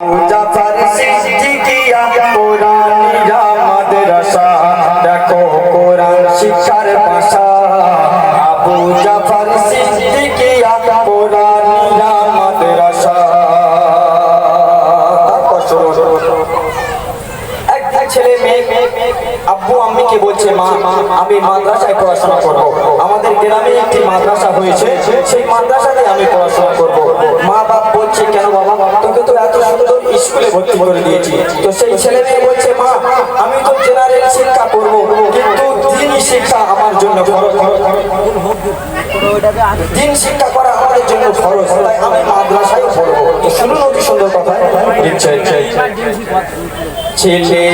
মুজাফর সিদ্দিকিয়া কোরআনিয়া আব্বু আম্মিকে বলছে, মা, আমি মাদ্রাসায় পড়াশোনা করব। আমাদের গ্রামে একটি মাদ্রাসা হয়েছে, সেই মাদ্রাসাতে আমি পড়াশোনা করব। মা বাপ বলছে, কেন বাবা, তোকে তো এত সুন্দর স্কুলে ভর্তি করে দিয়েছি। তো সেই ছেলে মেয়ে বলছে, মা, আমি তো জেনারেল শিক্ষা করব, কিন্তু দিন শিক্ষা আমার জন্য ফরজ দিন শিক্ষা করা আমাদের জন্য ফরজ, তাই আমি মাদ্রাসায় পড়ব। শুনুন অতি সুন্দর কথা? ছেলে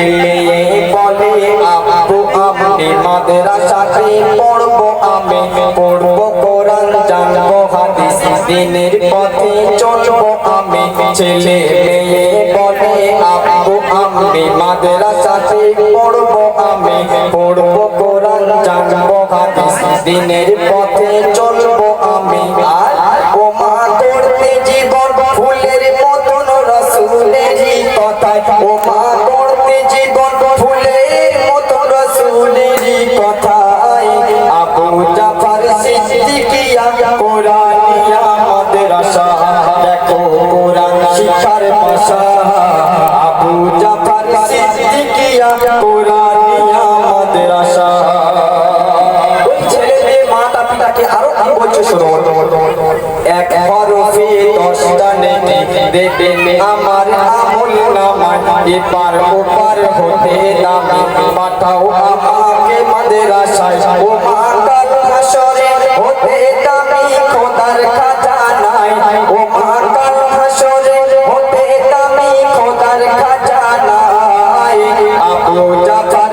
বলে আব্বু আমি মাদ্রাসাতে পড়ব, আমি পড়ব কোরআন, জানব হাদিস, দিনের পথে চলবো আমি। ছেলে মেয়ে বলে আব্বু আমি মাদ্রাসাতে পড়ব, আমি পড়ব দিনের পথে চলবো আমি। আর ও করতে জীবন ফুলের মতন রসুলের কথায়। ও মা করতে জীবন ফুলের মতন রসুলের কথায়। এপার ওপার হতে দামি পাঠাও আমাকে মাদ্রাসায়। ও মা কাল হাসরে হতে দামি খোদার খাজানায়। ও মা কাল হাসরে হতে দামি খোদার খাজানায়। আবু জাফর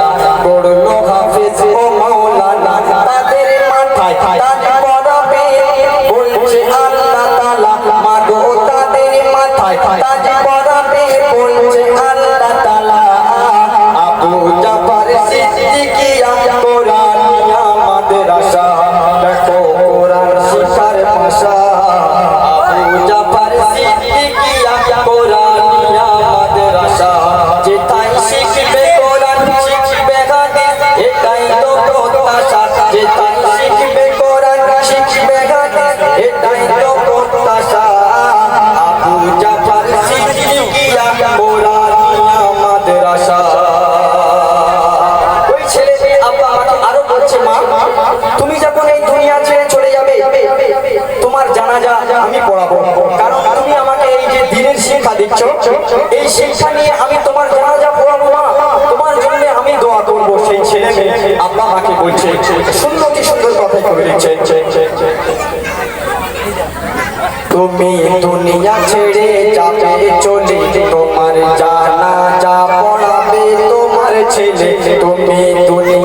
দিচ্ছ এই শিক্ষা নিয়ে আমি তোমার জানাজা পড়াবো মা তোমার জন্য আমি দোয়া করব সেই ছেলে মেয়ে আব্বা আমাকে বলছে সুন্দর কি সুন্দর কথা করে দিচ্ছে তুমি দুনিয়া ছেড়ে যাবে চলে। তোমার জানা যা পড়াবে তোমার ছেলে। তুমি দুনিয়া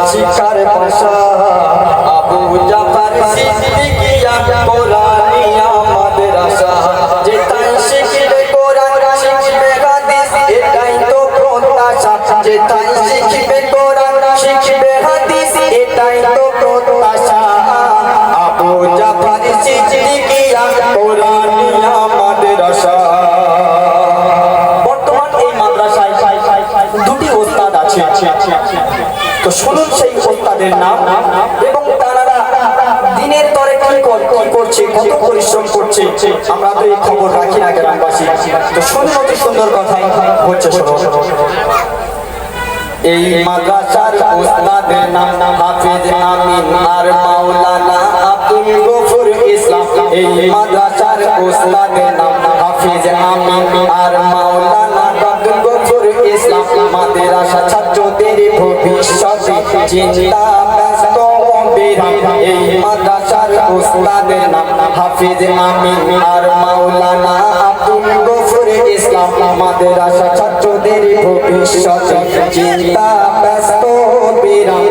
কোরআন শিখার ভাষা। আবু জাফর সিদ্দিকিয়া কোরআনিয়া মাদ্রাসা যেটাই শিখবে কোরআন শিখবে হাদিস, এটাই তো প্রত্যাশা। যেটাই শিখবে কোরআন শিখবে হাদিস, এটাই তো প্রত্যাশা। তো শুনুন সেই ওস্তাদের নাম। এবং তারা দিন দিনের তরে কি কর- করছে, কত পরিশ্রম করছে, আমরা তো এই খবর রাখি না গ্রামবাসী। তো শুনুন অতি সুন্দর কথা হচ্ছে এই মাদ্রাসার উস্তাদের নাম হাফিজ আমিন আর মাওলানা আব্দুল গফুর ইসলাম। এই মাদ্রাসার উস্তাদের নাম হাফিজ আমিন আর মাওলানা ইসলাম মাদ্রাসা ছাত্রদের ভবিষ্যতে চিন্তা ব্যস্ত বিরাম এই মাদ্রাসার উস্তাদের নাম হাফিজ আমিন আর মাওলানা আব্দুল গফুর ইসলাম। মাদ্রাসা ছাত্রদের ভবিষ্যতে চিন্তা ব্যস্ত বিরাম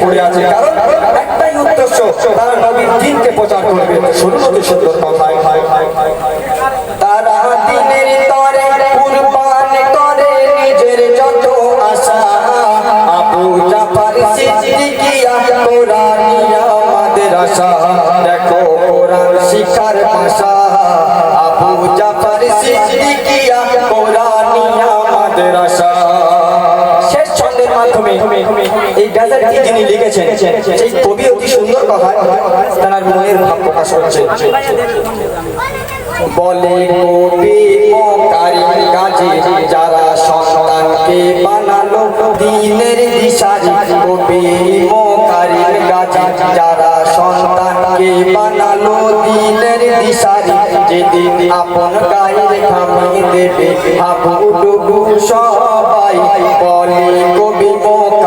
পড়ে আছে। কারণ একটাই উদ্দেশ্য, তারা নবীর দিনকে প্রচার করবে। শুনুন সুন্দর নিজের যত আশা। আবু জাফর সিদ্দিকিয়া কোরআনিয়া মাদ্রাসা দেখো, কোরআন শিক্ষার ভাষা আবু জাফর সিদ্দিকিয়া মাধ্যমে এই গাজারটি যিনি লিখেছেন, সেই কবি অতি সুন্দর কথা তার মনের ভাব প্রকাশ করছে বলে কবি কারিম গাজী যারা সন্তানকে বানালো, দিনের দিশারি কবি কারিম গাজী যারা সন্তানকে বানালো, দিনের দিশারি যেদিন আপন গায়ের ঘামে দেবে হাবু ডুবু সবাই। বলে কবি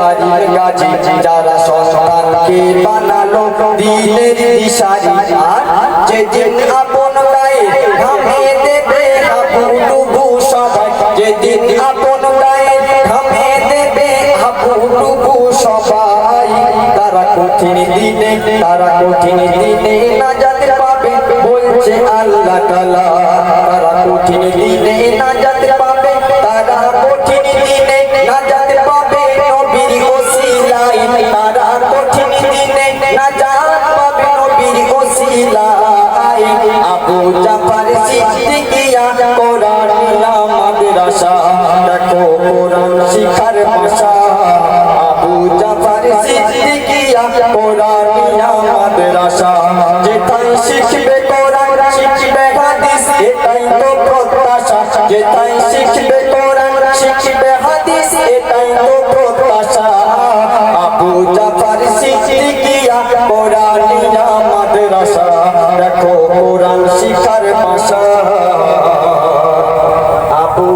কারিম গাজী যারা সন্তানকে বানালো দিনের দিশারি আর যেদিন আপন গায়ে ঘামে দেবে ডুবু সবাই। যেদিন আপন গায়ে ঘামে দেবে ডুবু সবাই। তারা কঠিন দিনে, তারা কঠিন দিনে না যাতে পাবে, বলছে আল্লাহ তালা। তারা কঠিন দিনে না যাতে তারা কঠিন দিনে না যাতে পাবে নবীর ওসিলাই আবু জাফর সিদ্দিকিয়া কোরআনিয়া মাদ্রাসা দেখো কোরআন শিখার ভাষা আবু জাফর সিদ্দিকিয়া কোরআনিয়া মাদ্রাসা যেটাই শিখবে কোরআন যেটাই শিখবে কোরআন শিখবে হাদিস এটাই তো প্রত্যাশা সিদ্দিকিয়া কোরআনিয়া মাদ্রাসা। দেখো কোরআন শিখার ভাষা। আবু